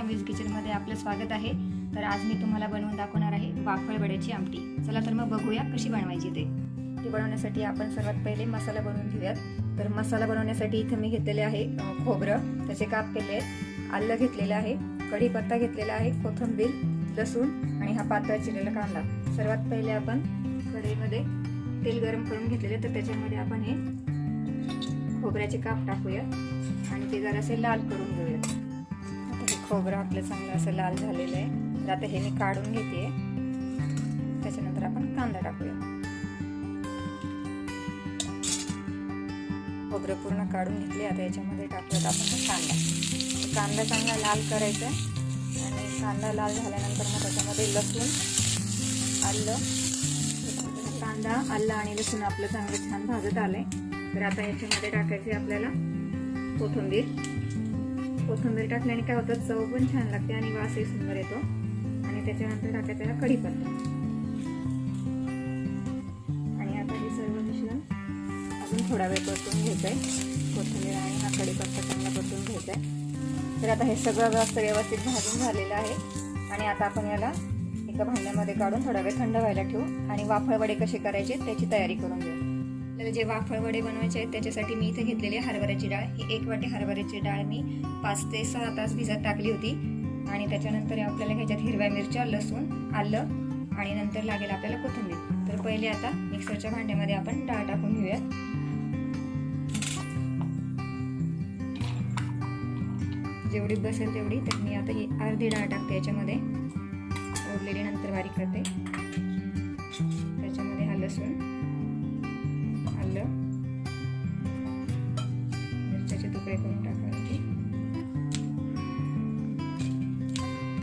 Families किचनमध्ये आपलं स्वागत आहे. तर आज मी तुम्हाला बनवून दाखवणार आहे वाफळ वड्याची आमटी. चला तर मग बघूया कशी बनवायची ते. ती बनवण्यासाठी आपण सर्वात पहिले मसाला बनवून घेऊयात. तर मसाला बनवण्यासाठी इथं मी घेतलेले आहे खोबरं. त्याचे काप केले आहेत. आलं घेतलेलं आहे. कढीपत्ता घेतलेला आहे. कोथिंबीर लसूण आणि हा पातळ चिरलेला कांदा. सर्वात पहिले आपण कढईमध्ये तेल गरम करून घेतलेले तर त्याच्यामध्ये आपण हे खोबऱ्याचे काप टाकूया आणि ते जरासे लाल करून घेऊया खोबरं आपलं चांगलं असं लाल झालेलं आहे. तर आता हे मी काढून घेते. त्याच्यानंतर आपण कांदा टाकूया. खोबरं पूर्ण काढून घेतले. आता याच्यामध्ये टाकूयात आपण कांदा. कांदा चांगला लाल करायचा आणि कांदा लाल झाल्यानंतर मग त्याच्यामध्ये लसूण आलं. कांदा आलं आणि लसूण आपलं चांगलं छान भाजत आलंय. तर आता याच्यामध्ये टाकायचे आपल्याला कोथिंबीर. कोथिंबीर टाकल्याने काय होतं चव पण छान लागते आणि वासही सुंदर येतो. आणि त्याच्यानंतर टाकायचा कढीपत्ता. आणि आता हे सर्व मिश्रण अजून थोडा वेळ परतून घ्यायचं आहे कोथिंबीर आणि हा कढीपत्ता चांगला परतून घ्यायचा आहे तर आता हे सगळं जास्त व्यवस्थित भाजून झालेलं आहे. आणि आता आपण याला एका भांड्यामध्ये काढून थोडा वेळ थंड व्हायला ठेवू. आणि वाफळ वडे कसे करायचे त्याची तयारी करून घेऊ. आपल्याला जे वाफळवडे बनवायचे आहेत त्याच्यासाठी मी इथे घेतलेली हरभऱ्याची डाळ. ही एक वाटी हरभऱ्याची डाळ मी पाच ते सहा तास भिजत टाकली होती. आणि त्याच्यानंतर आपल्याला ह्याच्यात हिरव्या मिरच्या लसूण आलं आणि नंतर लागेल आपल्याला कोथिंबीर. तर पहिले आता मिक्सरच्या भांड्यामध्ये आपण डाळ टाकून घेऊयात. जेवढी बसेल तेवढी तर मी आता ही अर्धी डाळ टाकते याच्यामध्ये. ओढलेली नंतर बारीक करते. त्याच्यामध्ये हा लसूण. मिरच्याचे करून टाकायचे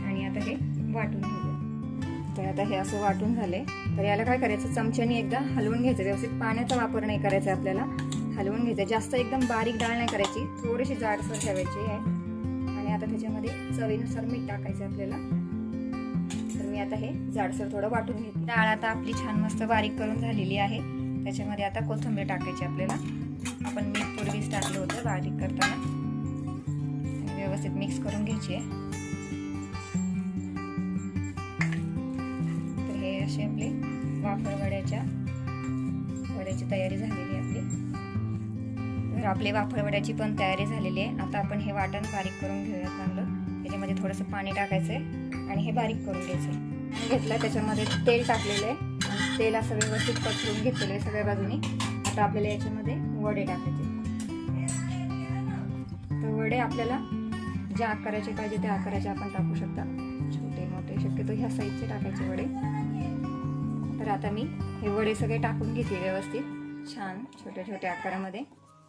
आणि आता हे वाटून घेऊया. तर आता हे असं वाटून झाले तर याला काय करायचं? चमच्याने एकदा हलवून घ्यायचं. व्यवस्थित पाण्याचा वापर नाही करायचा आपल्याला. हलवून घ्यायचं. जास्त एकदम बारीक डाळ नाही करायची. थोडीशी जाडसर ठेवायची आहे. आणि आता त्याच्यामध्ये चवीनुसार मीठ टाकायचं आपल्याला. तर मी आता हे जाडसर थोडं वाटून घेते. डाळ आता आपली छान मस्त बारीक करून झालेली आहे. त्याच्यामध्ये आता कोथिंबीर टाकायची आपल्याला. आपण मीठ पूर्वीच टाकलं होतं बारीक करताना. व्यवस्थित मिक्स करून घ्यायची आहे. तर हे असे आपले वाफळ वड्याच्या वड्याची तयारी झालेली आहे आपली. तर आपले वाफळ वड्याची पण तयारी झालेली आहे. आता आपण हे वाटण बारीक करून घेऊया चांगलं. त्याच्यामध्ये थोडंसं पाणी टाकायचं आहे आणि हे बारीक करून घ्यायचं आहे घेतलं त्याच्यामध्ये तेल टाकलेलं आहे. तेल असं व्यवस्थित पसरून घेतलेलं आहे सगळ्या बाजूनी. आता आपल्याला याच्यामध्ये वडे टाकायचे. तर वडे आपल्याला ज्या आकाराचे पाहिजे त्या आकाराचे आपण टाकू शकता. छोटे मोठे शक्यतो ह्या साईजचे टाकायचे वडे. तर आता मी हे वडे सगळे टाकून घेतले व्यवस्थित. छान छोट्या छोट्या आकारामध्ये.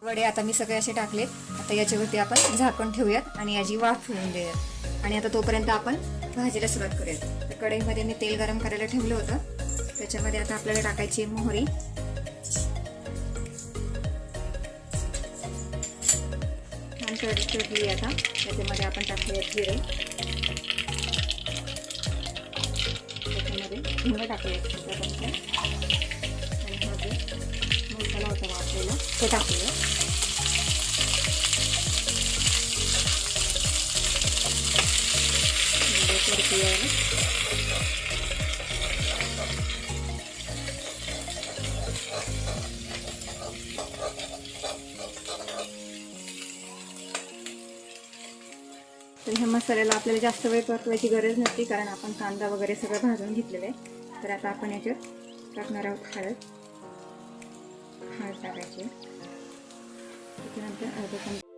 वडे आता मी सगळे असे टाकलेत. आता याच्यावरती आपण झाकण ठेवूयात आणि याची वाफ फिरून देऊयात. आणि आता तोपर्यंत आपण भाजीला सुरुवात करूयात. तर कढईमध्ये मी तेल गरम करायला ठेवलं होतं. त्याच्यामध्ये आता आपल्याला टाकायची आहे मोहरी. छान चढली आता. त्याच्यामध्ये आपण टाकूया जिरे. त्याच्यामध्ये हिंग टाकूया चमचा आणि हा जो मसाला होता वापरलेला ते टाकूया. तर मसाल्याला आपल्याला जास्त वेळ परतवायची गरज नसते कारण आपण कांदा वगैरे सगळं भाजून घेतलेलं आहे. तर आता आपण याच्यात टाकणार आहोत हळद. हळद टाकायची. त्याच्यानंतर अर्धा चमचा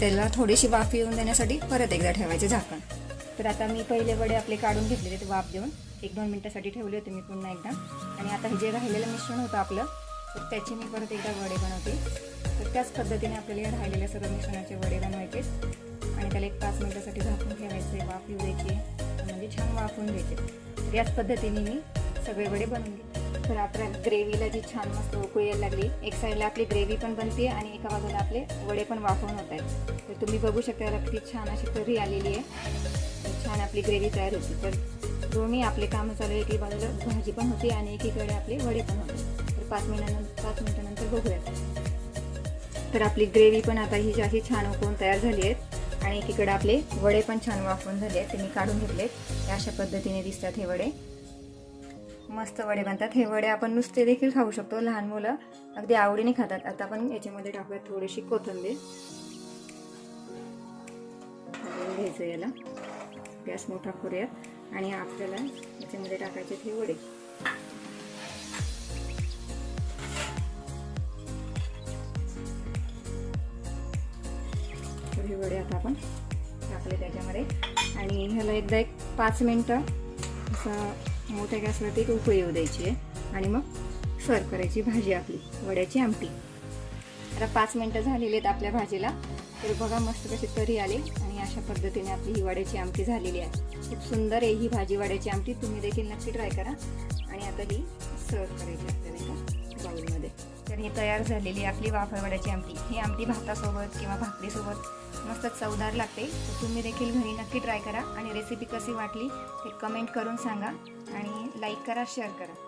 त्याला थोडीशी वाफ येऊन देण्यासाठी परत एकदा ठेवायचे झाकण. तर आता मी पहिले वडे आपले काढून घेतलेले ते वाफ देऊन एक दोन मिनटासाठी ठेवले होते मी पुन्हा एकदा. आणि आता हे जे राहिलेलं मिश्रण होतं आपलं तर त्याचे मी परत एकदा वडे बनवते. तर त्याच पद्धतीने आपल्याला या राहिलेल्या सर्व मिश्रणाचे वडे बनवायचे. आणि त्याला एक पाच मिनटासाठी झाकून ठेवायचे वाफ येऊ द्यायचे म्हणजे छान वाफवून द्यायचे. तर याच पद्धतीने मी सगळे वडे बनवून घेते तर आपल्या ग्रेव्हीला जी छान मस्त उकळी यायला लागली एक साईडला आपली ग्रेव्ही पण बनते आणि एका बाजूला आपले वडे पण वाफवून होत आहेत. तर तुम्ही बघू शकता अगदी किती छान अशी तरी आलेली आहे. छान आपली ग्रेव्ही तयार होती. तर दोन्ही आपले कामं चालू आहे. एकी बाजूला भाजी पण होती आणि एकीकडे आपले वडे पण होते. तर पाच मिनिटानंतर पाच मिनिटानंतर बघूयात तर आपली ग्रेव्ही पण आता ही जी अशी छान उकळून तयार झाली आहेत आणि एकीकडे आपले वडे पण छान वाफवून झाले आहेत. ते मी काढून घेतलेत. हे अशा पद्धतीने दिसतात हे वडे. मस्त वडे बनतात. हे वडे आपण नुसते देखील खाऊ शकतो लहान मुलं. अगदी आवडीने खातात. आता आपण याच्यामध्ये टाकूयात थोडीशी कोथिंबीर. घ्यायचं याला. गॅस मोठा करूयात. आणि आपल्याला याच्यामध्ये टाकायचे हे वडे. हे वडे आता आपण टाकले त्याच्यामध्ये. आणि ह्याला एकदा एक पाच मिनटं असं मोठ्या गॅसवरती एक उकळी येऊ द्यायची आहे. आणि मग सर्व करायची भाजी आपली वड्याची आमटी. आता पाच मिनटं झालेली आहेत आपल्या भाजीला. तर बघा मस्त कशी तरी आली आणि अशा पद्धतीने आपली ही वड्याची आमटी झालेली आहे. खूप सुंदर आहे ही भाजी वड्याची आमटी. तुम्ही देखील नक्की ट्राय करा. आणि आता ही सर्व करायची तर ही तयार झालेली आपली वाफळवड्याची आमटी. ही आमटी भातासोबत किंवा भाकरीसोबत मस्त चवदार लागते. तर तुम्ही देखील घरी नक्की ट्राय करा आणि रेसिपी कशी वाटली ते कमेंट करून सांगा आणि लाईक करा शेअर करा.